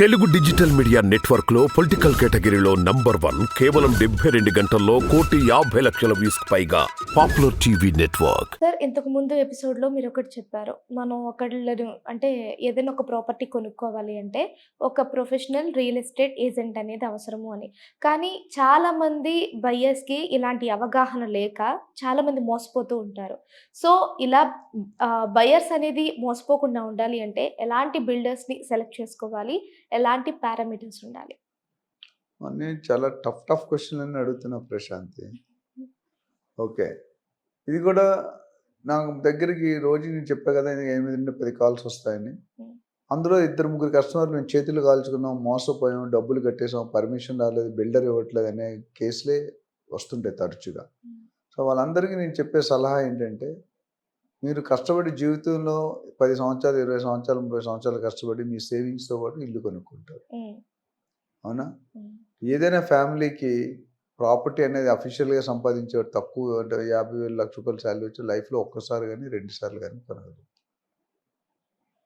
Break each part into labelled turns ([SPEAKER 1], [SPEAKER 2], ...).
[SPEAKER 1] Telugu digital media నెట్వర్క్లో political కేటగిరీలో number one కేవలం డెబ్బై రెండు గంటల్లో కోటి యాభై లక్షల వ్యూస్ పైగా పాపులర్ టీవీ నెట్వర్క్.
[SPEAKER 2] సార్ ఇంతకు ముందు ఎపిసోడ్లో మీరు ఒకటి చెప్పారు. మనం ఒకళ్ళను అంటే ఏదైనా ఒక ప్రాపర్టీ కొనుక్కోవాలి అంటే ఒక ప్రొఫెషనల్ రియల్ ఎస్టేట్ ఏజెంట్ అనేది అవసరము అని. కానీ చాలామంది బయ్యర్స్కి ఇలాంటి అవగాహన లేక చాలామంది మోసపోతూ ఉంటారు. సో ఇలా బయర్స్ అనేది మోసపోకుండా ఉండాలి అంటే ఎలాంటి బిల్డర్స్ని సెలెక్ట్ చేసుకోవాలి? ఎలాంటి పారామీటర్స్ ఉండాలి?
[SPEAKER 3] అన్నీ చాలా టఫ్ టఫ్ క్వశ్చన్ అని అడుగుతున్నా ప్రశాంతి. ఓకే. ఇది కూడా నాకు దగ్గరికి రోజు నేను చెప్పా కదా ఎనిమిది నుండి పది కాల్స్ వస్తాయని. అందులో ఇద్దరు ముగ్గురు కస్టమర్లు మేము చేతులు కాల్చుకున్నాం మోసపోయాం డబ్బులు కట్టేసాం పర్మిషన్ రాలేదు బిల్డర్ ఇవ్వట్లేదు అనే కేసులే వస్తుంటాయి తరచుగా. సో వాళ్ళందరికీ నేను చెప్పే సలహా ఏంటంటే మీరు కష్టపడి జీవితంలో పది సంవత్సరాలు ఇరవై సంవత్సరాలు ముప్పై సంవత్సరాలు కష్టపడి మీ సేవింగ్స్తో పాటు ఇల్లు కొనుక్కుంటారు. అవునా? ఏదైనా ఫ్యామిలీకి ప్రాపర్టీ అనేది అఫీషియల్గా సంపాదించే తక్కువ అంటే యాభై వేలు లక్ష రూపాయలు శాలరీ వచ్చి లైఫ్లో ఒక్కసారి కానీ రెండు సార్లు కానీ కొనగలరు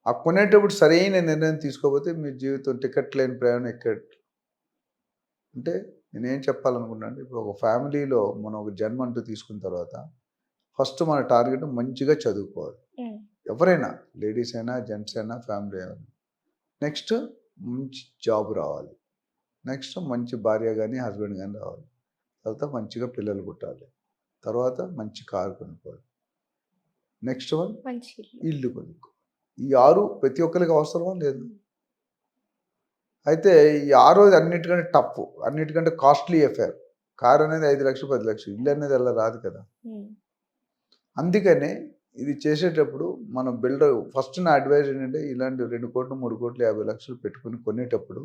[SPEAKER 3] ఆ కొనేటప్పుడు సరైన నిర్ణయం తీసుకోకపోతే మీ జీవితం టికెట్ లేని ప్రయాణం ఎక్కట్ అంటే నేనేం చెప్పాలనుకున్నా అంటే ఇప్పుడు ఒక ఫ్యామిలీలో మనం ఒక జన్మ అంటూ తీసుకున్న తర్వాత ఫస్ట్ మన టార్గెట్ మంచిగా చదువుకోవాలి. ఎవరైనా లేడీస్ అయినా జెంట్స్ అయినా ఫ్యామిలీ అయినా. నెక్స్ట్ మంచి జాబ్ రావాలి. నెక్స్ట్ మంచి భార్య కానీ హస్బెండ్ కానీ రావాలి. తర్వాత మంచిగా పిల్లలు పుట్టాలి. తర్వాత మంచి కారు కొనుక్కోవాలి. నెక్స్ట్ వన్
[SPEAKER 2] మంచి ఇల్లు.
[SPEAKER 3] కొనుక్కో. ఈ ఆరు ప్రతి ఒక్కరికి అవసరమా? లేదు. అయితే ఈ ఆరోది అన్నిటికంటే టఫ్ అన్నిటికంటే కాస్ట్లీ అఫేర్ కార్ అనేది ఐదు లక్షలు పది లక్షలు. ఇల్లు అనేది అలా రాదు కదా. అందుకనే ఇది చేసేటప్పుడు మనం బిల్డర్ ఫస్ట్ నా అడ్వైజ్ ఏంటంటే ఇలాంటి రెండు కోట్లు మూడు కోట్లు యాభై లక్షలు పెట్టుకుని కొనేటప్పుడు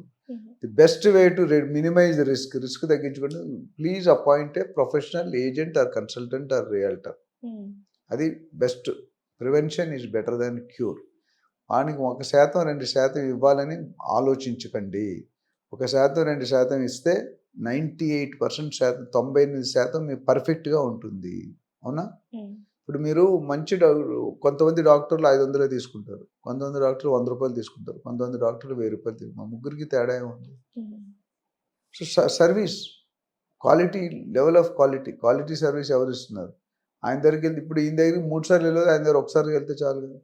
[SPEAKER 3] the best way to minimize risk risk తగ్గించుకుంటే please appoint a professional agent or consultant or realtor. అది best. Prevention is better than cure. వానికి ఒక శాతం రెండు శాతం ఇవ్వాలని ఆలోచించకండి. ఒక శాతం రెండు శాతం ఇస్తే నైంటీ ఎయిట్ పర్సెంట్ శాతం తొంభై ఎనిమిది శాతం మీ పర్ఫెక్ట్గా ఉంటుంది. అవునా? ఇప్పుడు మీరు మంచి కొంతమంది డాక్టర్లు ఐదు వందలే తీసుకుంటారు. కొంతమంది డాక్టర్లు వంద రూపాయలు తీసుకుంటారు. కొంతమంది డాక్టర్లు వెయ్యి రూపాయలు తీసుకుంటారు. మా ముగ్గురికి తేడా ఏముంది సో స- service quality level of quality quality service ఎవరు ఇస్తున్నారు? ఆయన దగ్గరికి వెళ్తే ఇప్పుడు ఈయన దగ్గరికి మూడు సార్లు వెళ్ళదు ఆయన దగ్గర ఒకసారి వెళ్తే చాలు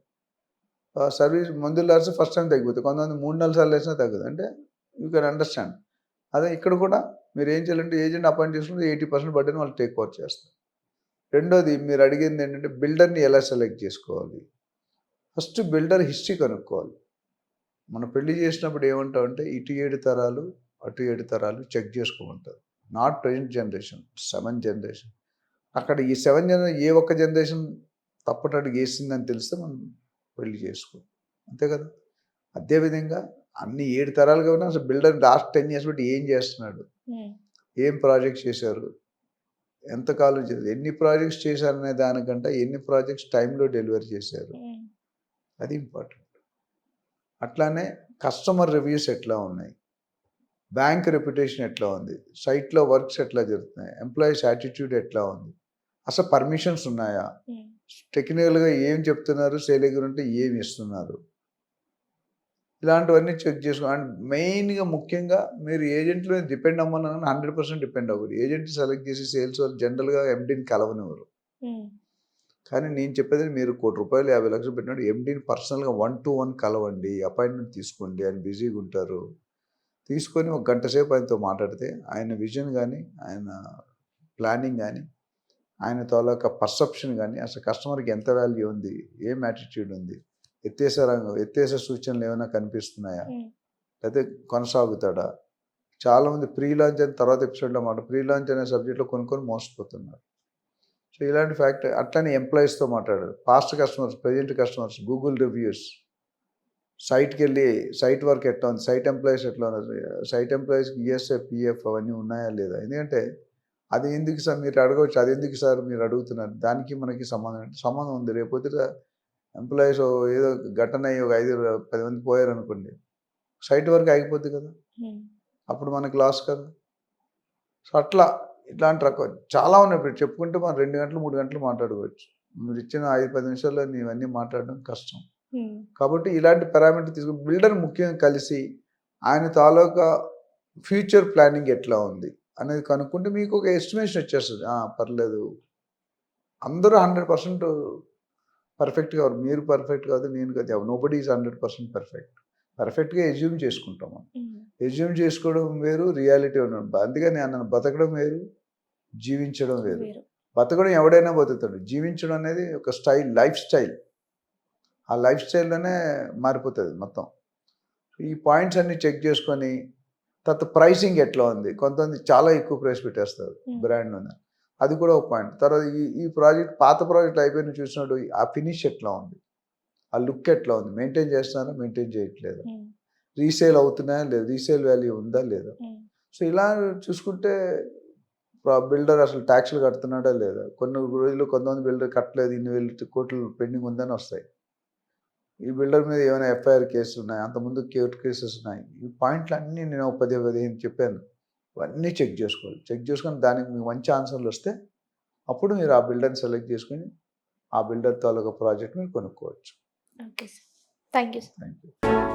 [SPEAKER 3] కదా. సర్వీస్ మందులు రాసి ఫస్ట్ టైం తగ్గిపోతుంది కొంతమంది మూడు నాలుగు సార్లు వేసినా తగ్గదు. అంటే యూ కెన్ అండర్స్టాండ్. అదే ఇక్కడ కూడా మీరు ఏం చేయాలంటే ఏజెంట్ అపాయింట్ చేసుకుంటే ఎయిటీ పర్సెంట్ బడ్డీని వాళ్ళు టేక్ ఓవర్ చేస్తారు. రెండోది మీరు అడిగింది ఏంటంటే బిల్డర్ని ఎలా సెలెక్ట్ చేసుకోవాలి? ఫస్ట్ బిల్డర్ హిస్టరీ కనుక్కోవాలి. మనం పెళ్ళి చేసినప్పుడు ఏమంటామంటే ఇటు ఏడు తరాలు అటు ఏడు తరాలు చెక్ చేసుకోమంటారు. Not present generation seven generation అక్కడ ఈ సెవెన్ జనరేషన్ ఏ ఒక్క జనరేషన్ తప్పటడుగు వేసిందని తెలిస్తే మనం పెళ్ళి చేసుకో. అంతే కదా? అదేవిధంగా అన్ని ఏడు తరాలుగా ఉన్నా అసలు బిల్డర్ లాస్ట్ టెన్ ఇయర్స్ బట్టి ఏం చేస్తున్నాడు?
[SPEAKER 2] ఉమ్,
[SPEAKER 3] ఏం ప్రాజెక్ట్స్ చేశారు? ఎంతకాలం చేశారు? ఎన్ని ప్రాజెక్ట్స్ చేశారనే దానికంటే ఎన్ని ప్రాజెక్ట్స్ టైంలో డెలివరీ చేశారు?
[SPEAKER 2] ఉమ్,
[SPEAKER 3] అది ఇంపార్టెంట్. అట్లానే కస్టమర్ రివ్యూస్ ఎట్లా ఉన్నాయి? బ్యాంక్ రెప్యుటేషన్ ఎట్లా ఉంది? సైట్లో వర్క్స్ ఎట్లా జరుగుతున్నాయి? ఎంప్లాయీస్ యాటిట్యూడ్ ఎట్లా ఉంది? అసలు పర్మిషన్స్ ఉన్నాయా?
[SPEAKER 2] ఉమ్,
[SPEAKER 3] టెక్నికల్గా ఏం చెప్తున్నారు? సేల్ దగ్గర ఉంటే ఏమి ఇస్తున్నారు? ఇలాంటివన్నీ చెక్ చేసుకో. అండ్ మెయిన్గా ముఖ్యంగా మీరు ఏజెంట్లో డిపెండ్ అవ్వమని హండ్రెడ్ పర్సెంట్ డిపెండ్ అవ్వరు. ఏజెంట్ సెలెక్ట్ చేసి సేల్స్ వాళ్ళు జనరల్గా ఎండీని కలవనివ్వరు. కానీ నేను చెప్పేది మీరు కోటి రూపాయలు యాభై లక్షలు పెట్టినట్టు ఎండీని పర్సనల్గా వన్ టు వన్ కలవండి అపాయింట్మెంట్ తీసుకోండి ఆయన బిజీగా ఉంటారు. తీసుకొని ఒక గంట సేపు ఆయనతో మాట్లాడితే ఆయన విజన్ కానీ ఆయన ప్లానింగ్ కానీ ఆయన తాలూకా పర్సెప్షన్ కానీ అసలు కస్టమర్కి ఎంత వాల్యూ ఉంది ఏం యాటిట్యూడ్ ఉంది ఎత్తేసే రంగం ఎత్తేసే సూచనలు ఏమైనా కనిపిస్తున్నాయా? లేకపోతే కొనసాగుతాడా? చాలామంది ప్రీ లాంచ్ అయిన తర్వాత ఎపిసోడ్లో మాట ప్రీ లాంచ్ అనే సబ్జెక్ట్లో కొనుక్కొని మోసపోతున్నారు. సో ఇలాంటి ఫ్యాక్ట్ అట్లనే ఎంప్లాయీస్తో మాట్లాడారు. Past customers present customers Google reviews సైట్కి వెళ్ళి సైట్ వర్క్ ఎట్లా ఉంది? సైట్ ఎంప్లాయీస్ ఎట్లా ఉన్నారు? సైట్ ఎంప్లాయీస్కి ఈఎస్ఐ పిఎఫ్ అవన్నీ ఉన్నాయా లేదా? ఎందుకంటే అది ఎందుకు సార్ మీరు అడగవచ్చు? అది ఎందుకు సార్ మీరు అడుగుతున్నారు? దానికి మనకి సంబంధం? సంబంధం ఉంది. రేపొద్దు ఎంప్లాయీస్ ఏదో ఘటన అయ్యి ఒక ఐదు పది మంది పోయారు అనుకోండి సైట్ వర్క్ ఆగిపోద్ది కదా. అప్పుడు మనకి లాస్ కదా. సో అట్లా ఇట్లాంటి రకం చాలా ఉన్నాయి. ఇప్పుడు చెప్పుకుంటే మనం రెండు గంటలు మూడు గంటలు మాట్లాడుకోవచ్చు. మీరు ఇచ్చిన ఐదు పది నిమిషాల్లో ఇవన్నీ మాట్లాడడం కష్టం. కాబట్టి ఇలాంటి పారామీటర్ తీసుకుని బిల్డర్ ముఖ్యంగా కలిసి ఆయన తాలూకా ఫ్యూచర్ ప్లానింగ్ ఎట్లా ఉంది అనేది కనుక్కుంటే మీకు ఒక ఎస్టిమేషన్ వచ్చేస్తుంది. "ఆ, పర్లేదు. అందరూ హండ్రెడ్ పర్సెంట్ పర్ఫెక్ట్ కాదు మీరు పర్ఫెక్ట్ కాదు నేను కాదు. Nobody is hundred percent perfect పర్ఫెక్ట్గా ఎజ్యూమ్ చేసుకుంటాం మనం. ఎజ్యూమ్ చేసుకోవడం వేరు రియాలిటీ ఉండడం అందుకని అన్నాను బతకడం వేరు జీవించడం వేరు.
[SPEAKER 2] వేరు.
[SPEAKER 3] బతకడం ఎవడైనా బతుకుతాడు. జీవించడం అనేది ఒక స్టైల్ లైఫ్ స్టైల్. ఆ లైఫ్ స్టైల్లోనే మారిపోతుంది మొత్తం. ఈ పాయింట్స్ అన్ని చెక్ చేసుకొని తర్వాత ప్రైసింగ్ ఎట్లా ఉంది? కొంతమంది చాలా ఎక్కువ ప్రైస్ పెట్టేస్తారు
[SPEAKER 2] Hmm.
[SPEAKER 3] బ్రాండ్ ఉంది అది కూడా ఒక పాయింట్ తర్వాత ఈ ఈ ప్రాజెక్ట్ పాత ప్రాజెక్ట్ అయిపోయిన చూసినప్పుడు ఆ ఫినిష్ ఎట్లా ఉంది? ఆ లుక్ ఎట్లా ఉంది? మెయింటైన్ చేస్తున్నారా? మెయింటైన్ చేయట్లేదు? రీసేల్ అవుతున్నాయా? లేదా రీసేల్ వాల్యూ ఉందా? లేదా?
[SPEAKER 2] ఉమ్,
[SPEAKER 3] సో ఇలా చూసుకుంటే బిల్డర్ అసలు ట్యాక్స్లు కడుతున్నాడా? లేదా? కొన్ని రోజులు కొంతమంది బిల్డర్ కట్టలేదు ఇన్ని వేలు కోట్లు పెండింగ్ ఉందని వస్తాయి. ఈ బిల్డర్ మీద ఏమైనా ఎఫ్ఐఆర్ కేసులు ఉన్నాయి? అంతకుముందు కోర్టు కేసెస్ ఉన్నాయి. ఈ పాయింట్లు అన్నీ నేను పదే పదిహేను చెప్పాను. ఇవన్నీ చెక్ చేసుకోవాలి. చెక్ చేసుకొని దానికి మీకు మంచి ఆన్సర్లు వస్తే అప్పుడు మీరు ఆ బిల్డర్ని సెలెక్ట్ చేసుకొని ఆ బిల్డర్ తాలూకా ప్రాజెక్ట్ మీరు కొనుక్కోవచ్చు.
[SPEAKER 2] Okay sir. Thank you sir.
[SPEAKER 3] Thank you